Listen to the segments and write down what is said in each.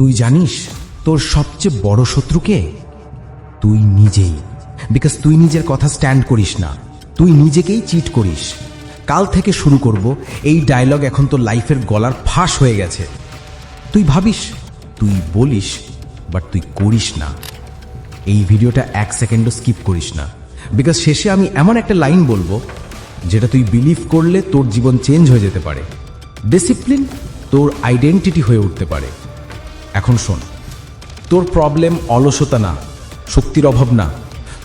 তুই জানিস তোর সবচেয়ে বড় শত্রুকে? তুই নিজেই। বিকজ তুই নিজের কথা স্ট্যান্ড করিস না। তুই নিজেকেই চিট করিস। কাল থেকে শুরু করব। এই ডায়লগ এখন তোর লাইফের গলার ফাঁস হয়ে গেছে। তুই ভাবিস, তুই বলিস বাট তুই করিস না। এই ভিডিওটা এক সেকেন্ডও স্কিপ করিস না। বিকজ শেষে আমি এমন একটা লাইন বলব, যেটা তুই বিলিভ করলে তোর জীবন চেঞ্জ হয়ে যেতে পারে। ডিসিপ্লিন তোর আইডেন্টিটি হয়ে উঠতে পারে। এখন শোন। তোর প্রবলেম অলসতা না, শক্তির অভাব না।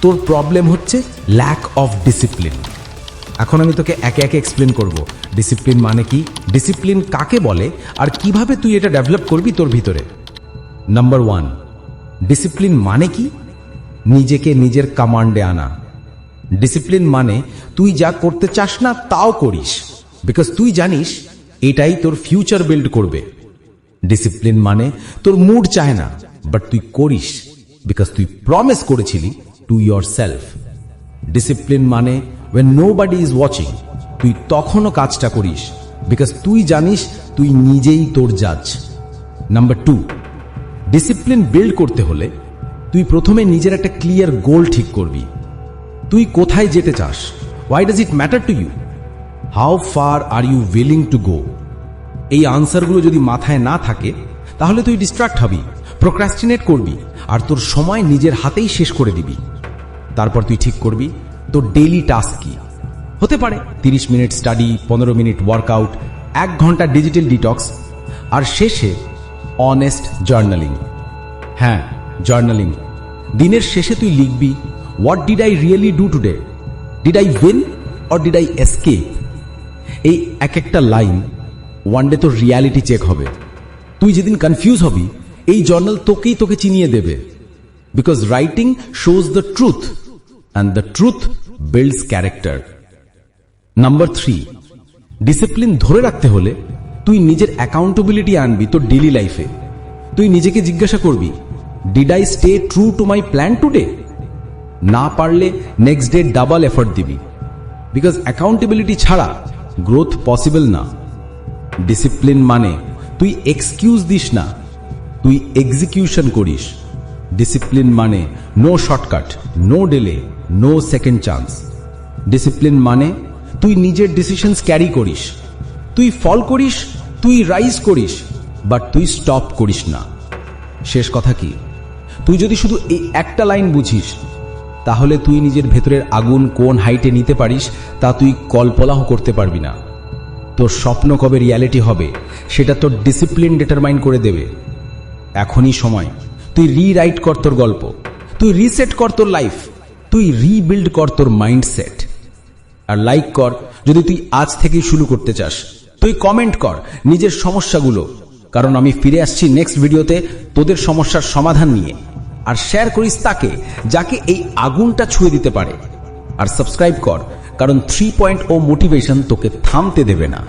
তোর প্রবলেম হচ্ছে ল্যাক অফ ডিসিপ্লিন এখন আমি তোকে একে একে এক্সপ্লেন করব। ডিসিপ্লিন মানে কি? ডিসিপ্লিন কাকে বলে? আর কীভাবে তুই এটা ডেভেলপ করবি তোর ভিতরে? নাম্বার ওয়ান ডিসিপ্লিন মানে কি? নিজেকে নিজের কমান্ডে আনা। ডিসিপ্লিন মানে তুই যা করতে চাস না তাও করিস। বিকজ তুই জানিস, এটাই তোর ফিউচার বিল্ড করবে। ডিসিপ্লিন মানে তোর মুড চায় না বাট তুই করিস বিকজ তুই প্রমিস করেছিলি টু ইয়োর সেলফ ডিসিপ্লিন মানে when nobody is watching তুই তখনও কাজটা করিস বিকজ তুই জানিস তুই নিজেই তোর জাজ নাম্বার টু ডিসিপ্লিন বিল্ড করতে হলে তুই প্রথমে নিজের একটা ক্লিয়ার গোল ঠিক করবি। তুই কোথায় যেতে চাস? Why does it matter to you how far are you willing to go এই আনসারগুলো যদি মাথায় না থাকে, তাহলে তুই ডিস্ট্রাক্ট হবি প্রোক্রাস্টিনেট করবি, আর তোর সময় নিজের হাতেই শেষ করে দিবি। তারপর তুই ঠিক করবি, তোর ডেইলি টাস্ক কি? হতে পারে তিরিশ মিনিট স্টাডি পনেরো মিনিট ওয়ার্কআউট এক ঘণ্টা ডিজিটাল ডিটক্স আর শেষে অনেস্ট জার্নালিং হ্যাঁ জার্নালিং দিনের শেষে তুই লিখবি what did I really do today did I win or did I escape এই এক একটা লাইন ওয়ান ডে তোর রিয়ালিটি চেক হবে। তুই যেদিন কনফিউজ হবি, এই জার্নাল তোকেই তোকে চিনিয়ে দেবে। Because writing shows the truth and the truth builds character number three discipline ধরে রাখতে হলে তুই নিজের অ্যাকাউন্টেবিলিটি আনবি তোর ডেলি লাইফে তুই নিজেকে জিজ্ঞাসা করবি did I stay true to my plan today না পারলে নেক্সট ডে ডাবল এফর্ট দিবি। বিকজ অ্যাকাউন্টেবিলিটি ছাড়া গ্রোথ পসিবল না। ডিসিপ্লিন মানে তুই এক্সকিউজ দিস না, তুই এক্সিকিউশন করিস। ডিসিপ্লিন মানে no shortcut no delay no second chance discipline মানে তুই নিজের ডিসিশনস ক্যারি করিস। তুই ফল করিস, তুই রাইজ করিস বাট তুই স্টপ করিস না। শেষ কথা কি? তুই যদি শুধু এই একটা লাইন বুঝিস, তাহলে তুই নিজের ভেতরের আগুন কোন হাইটে নিতে পারিস, তা তুই কল্পনাও করতে পারবি না। তোর স্বপ্ন কবে রিয়ালিটি হবে, সেটা তোর ডিসিপ্লিন ডিটারমাইন করে দেবে। এখনই সময়। তুই রিরাইট কর তোর গল্প। তুই রিসেট কর তোর লাইফ তুই রিবিল্ড কর তোর মাইন্ডসেট আর লাইক কর, যদি তুই আজ থেকেই শুরু করতে চাস, তুই কমেন্ট কর নিজের সমস্যাগুলো। কারণ আমি ফিরে আসছি নেক্সট ভিডিওতে তোদের সমস্যার সমাধান নিয়ে। আর শেয়ার করিস তাকে, যাকে এই আগুনটা ছুঁয়ে দিতে পারে। আর সাবস্ক্রাইব কর কারণ থ্রি পয়েন্ট ও মোটিভেশন তোকে থামতে দেবে না।